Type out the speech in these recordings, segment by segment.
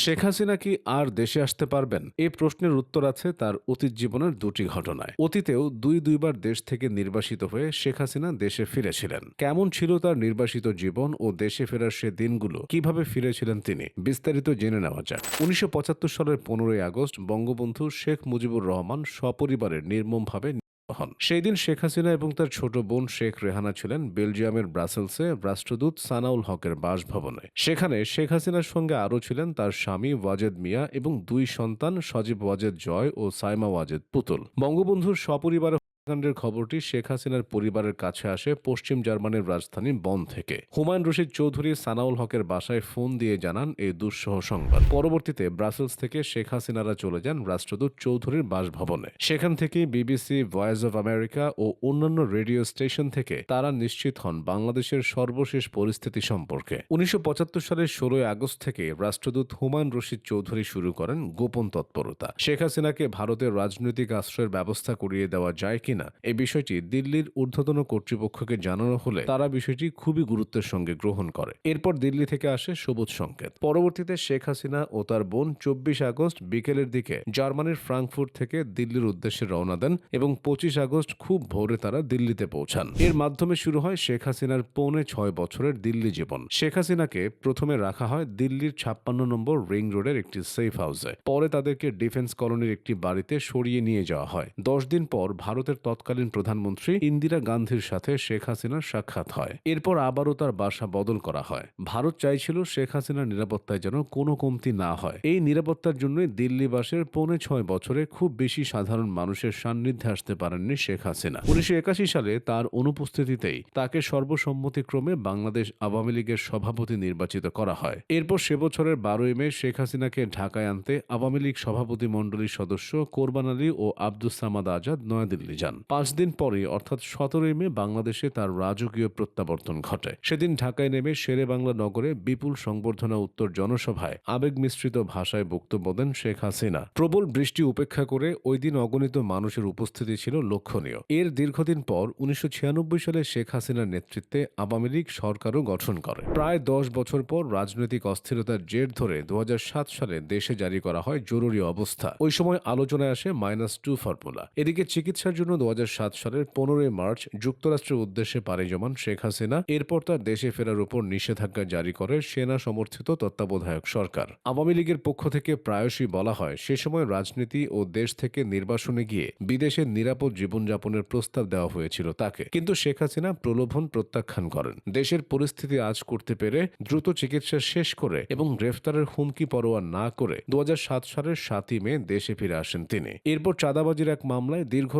শেখ হাসিনা কি আর দেশে আসতে পারবেন? এই প্রশ্নের উত্তর আছে তার অতীত জীবনের দুটি ঘটনায়। অতীতেও দুই দুইবার দেশ থেকে নির্বাসিত হয়ে শেখ হাসিনা দেশে ফিরেছিলেন। কেমন ছিল তার নির্বাসিত জীবন ও দেশে ফেরার সে দিনগুলো? কীভাবে ফিরেছিলেন তিনি? বিস্তারিত জেনে নেওয়া যাক। উনিশশো পঁচাত্তর সালের পনেরোই আগস্ট বঙ্গবন্ধু শেখ মুজিবুর রহমান সপরিবারে নির্মমভাবে হন। সেই দিন শেখ হাসিনা এবং তার ছোট বোন শেখ রেহানা ছিলেন বেলজিয়ামের ব্রাসেলসে রাষ্ট্রদূত সানাউল হকের বাসভবনে। সেখানে শেখ হাসিনার সঙ্গে আরও ছিলেন তার স্বামী ওয়াজেদ মিয়া এবং দুই সন্তান সজীব ওয়াজেদ জয় ও সাইমা ওয়াজেদ পুতুল। বঙ্গবন্ধুর সপরিবারে হত্যাকাণ্ডের খবরটি শেখ হাসিনার পরিবারের কাছে আসে পশ্চিম জার্মানির রাজধানী বন থেকে। হুমায়ুন রশিদ চৌধুরী সানাউল হকের বাসায় ফোন দিয়ে জানান এই দুঃসহ সংবাদ। পরবর্তীতে ব্রাসেলস থেকে শেখ হাসিনারা চলে যান রাষ্ট্রদূত চৌধুরীর বাসভবনে। সেখান থেকেই বিবিসি, ভয়েস অব আমেরিকা ও অন্যান্য রেডিও স্টেশন থেকে তারা নিশ্চিত হন বাংলাদেশের সর্বশেষ পরিস্থিতি সম্পর্কে। উনিশশো পঁচাত্তর সালের ষোলোই আগস্ট থেকে রাষ্ট্রদূত হুমায়ুন রশিদ চৌধুরী শুরু করেন গোপন তৎপরতা। শেখ হাসিনাকে ভারতের রাজনৈতিক আশ্রয়ের ব্যবস্থা করিয়ে দেওয়া যায় কিনা এই বিষয়টি দিল্লির ঊর্ধ্বতন কর্তৃপক্ষকে জানানো হলে তারা বিষয়টি খুবই গুরুত্বের সঙ্গে গ্রহণ করে। এরপর দিল্লি থেকে আসে সবুজ সংকেত। পরবর্তীতে শেখ হাসিনা ও তার বোন চব্বিশ আগস্ট বিকেলের দিকে জার্মানির ফ্রাঙ্কফুর্ট থেকে দিল্লির উদ্দেশ্যে রওনা দেন এবং পঁচিশ আগস্ট খুব ভোরে তারা দিল্লিতে পৌঁছান। এর মাধ্যমে শুরু হয় শেখ হাসিনার পৌনে ছয় বছরের দিল্লি জীবন। শেখ হাসিনাকে প্রথমে রাখা হয় দিল্লির ছাপ্পান্ন নম্বর রিং রোডের একটি সেফ হাউসে। পরে তাদেরকে ডিফেন্স কলোনির একটি বাড়িতে সরিয়ে নিয়ে যাওয়া হয়। দশ দিন পর ভারতের তৎকালীন প্রধানমন্ত্রী ইন্দিরা গান্ধীর সাথে শেখ হাসিনার সাক্ষাৎ হয়। এরপর আবারও তার বাসা বদল করা হয়। ভারত চাইছিল শেখ হাসিনার নিরাপত্তায় যেন কোনো কমতি না হয়। এই নিরাপত্তার জন্যই দিল্লিবাসের পৌনে ছয় বছরে খুব বেশি সাধারণ মানুষের সান্নিধ্যে আসতে পারেননি শেখ হাসিনা। উনিশশো একাশি সালে তার অনুপস্থিতিতেই তাকে সর্বসম্মতিক্রমে বাংলাদেশ আওয়ামী লীগের সভাপতি নির্বাচিত করা হয়। এরপর সে বছরের বারোই মে শেখ হাসিনাকে ঢাকায় আনতে আওয়ামী লীগ সভাপতি মণ্ডলীর সদস্য কোরবান আলী ও আব্দুস সামাদ আজাদ নয়াদিল্লি যান। পাঁচ দিন পরে অর্থাৎ সতেরোই মে, বাংলাদেশে তার রাজকীয় প্রত্যাবর্তন ঘটে। সেদিন ঢাকায় নেমে শেরে বাংলা নগরে বিপুল সংবর্ধনা উত্তর জনসভায় আবেগ মিশ্রিত ভাষায় বক্তব্য দেন শেখ হাসিনা। প্রবল বৃষ্টি উপেক্ষা করে ওই দিন অগণিত মানুষের উপস্থিতি ছিল লক্ষণীয়। এর দীর্ঘদিন পর উনিশশো ছিয়ানব্বই সালে শেখ হাসিনার নেতৃত্বে আওয়ামী লীগ সরকারও গঠন করে। প্রায় দশ বছর পর রাজনৈতিক অস্থিরতার জের ধরে দু হাজার সাত সালে দেশে জারি করা হয় জরুরি অবস্থা। ওই সময় আলোচনায় আসে মাইনাস টু ফর্মুলা। এদিকে চিকিৎসার জন্য দু হাজার সাত সালের পনেরোই মার্চ যুক্তরাষ্ট্রের উদ্দেশ্যে পাড়ি জমান শেখ হাসিনা। এরপর তার দেশে ফেরার উপর নিষেধাজ্ঞা জারি করে সেনা সমর্থিত তত্ত্বাবধায়ক সরকার। আওয়ামী লীগের পক্ষ থেকে প্রায়শই বলা হয়, সে সময় রাজনীতি ও দেশ থেকে নির্বাসনে গিয়ে বিদেশের নিরাপদ জীবনযাপনের প্রস্তাব দেওয়া হয়েছিল তাকে। কিন্তু শেখ হাসিনা প্রলোভন প্রত্যাখ্যান করেন। দেশের পরিস্থিতি আজ করতে পেরে দ্রুত চিকিৎসা শেষ করে এবং গ্রেফতারের হুমকি পরোয়া না করে দু হাজার সাত সালের সাতই মে দেশে ফিরে আসেন তিনি। এরপর চাঁদাবাজির এক মামলায় দীর্ঘ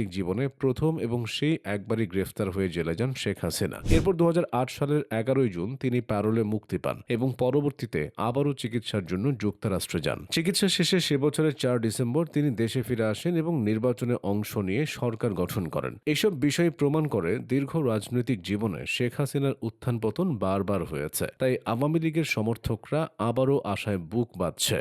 রাজনৈতিক জীবনে প্রথম এবং সেই একবারই গ্রেফতার হয়ে জেলে যান শেখ হাসিনা। এরপর দু হাজার আট সালের এগারোই জুন তিনি প্যারোলে মুক্তি পান এবং পরবর্তীতে আবারও চিকিৎসার জন্য যুক্তরাষ্ট্রে যান। চিকিৎসা শেষে সে বছরের চার ডিসেম্বর তিনি দেশে ফিরে আসেন এবং নির্বাচনে অংশ নিয়ে সরকার গঠন করেন। এসব বিষয় প্রমাণ করে দীর্ঘ রাজনৈতিক জীবনে শেখ হাসিনার উত্থান পতন বারবার হয়েছে। তাই আওয়ামী লীগের সমর্থকরা আবারও আশায় বুক বাঁধছে।